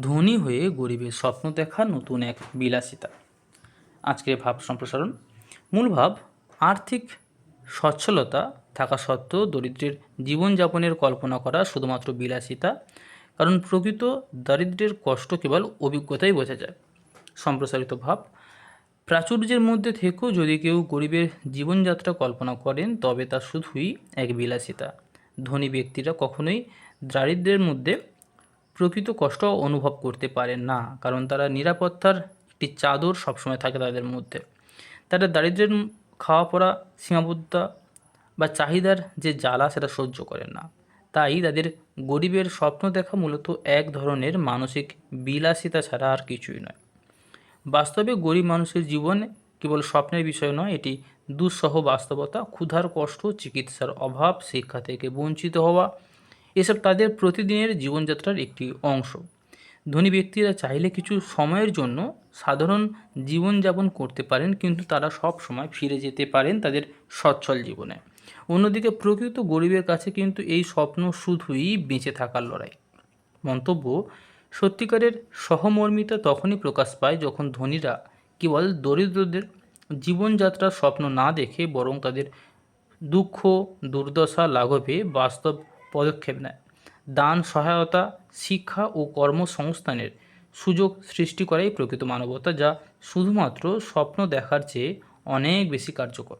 ধনী হয়ে গরিবের স্বপ্ন দেখা নতুন এক বিলাসিতা। আজকের ভাব সম্প্রসারণ। মূল ভাব, আর্থিক সচ্ছলতা থাকা সত্ত্বেও দরিদ্রের জীবনযাপনের কল্পনা করা শুধুমাত্র বিলাসিতা, কারণ প্রকৃত দারিদ্র্যের কষ্ট কেবল অভিজ্ঞতাই বোঝা যায়। সম্প্রসারিত ভাব, প্রাচুর্যের মধ্যে থেকেও যদি কেউ গরিবের জীবনযাত্রা কল্পনা করেন, তবে তা শুধুই এক বিলাসিতা। ধনী ব্যক্তিরা কখনোই দারিদ্র্যের মধ্যে প্রকৃত কষ্ট অনুভব করতে পারে না, কারণ তারা নিরাপত্তার একটি চাদর সবসময় থাকে তাদের মধ্যে। তারা দারিদ্র্যের খাওয়া পড়া সীমাবদ্ধতা বা চাহিদার যে জ্বালা, সেটা সহ্য করে না। তাই তাদের গরিবের স্বপ্ন দেখা মূলত এক ধরনের মানসিক বিলাসিতা ছাড়া আর কিছুই নয়। বাস্তবে গরিব মানুষের জীবন কেবল স্বপ্নের বিষয় নয়, এটি দুঃসহ বাস্তবতা, ক্ষুধার কষ্ট, চিকিৎসার অভাব, শিক্ষা থেকে বঞ্চিত হওয়া এসব তাদের প্রতিদিনের জীবনযাত্রার একটি অংশ। ধনী ব্যক্তিরা চাইলে কিছু সময়ের জন্য সাধারণ জীবনযাপন করতে পারেন, কিন্তু তারা সব সময় ফিরে যেতে পারেন তাদের সচ্ছল জীবনে। অন্যদিকে প্রকৃত গরিবের কাছে কিন্তু এই স্বপ্ন শুধুই বেঁচে থাকার লড়াই। মন্তব্য, সত্যিকারের সহমর্মিতা তখনই প্রকাশ পায় যখন ধনীরা কেবল দরিদ্রদের জীবনযাত্রার স্বপ্ন না দেখে বরং তাদের দুঃখ, দুর্দশা লাঘবে বাস্তব পদক্ষেপ নেয়। দান, সহায়তা, শিক্ষা ও কর্মসংস্থানের সুযোগ সৃষ্টি করাই প্রকৃত মানবতা, যা শুধুমাত্র স্বপ্ন দেখার চেয়ে অনেক বেশি কার্যকর।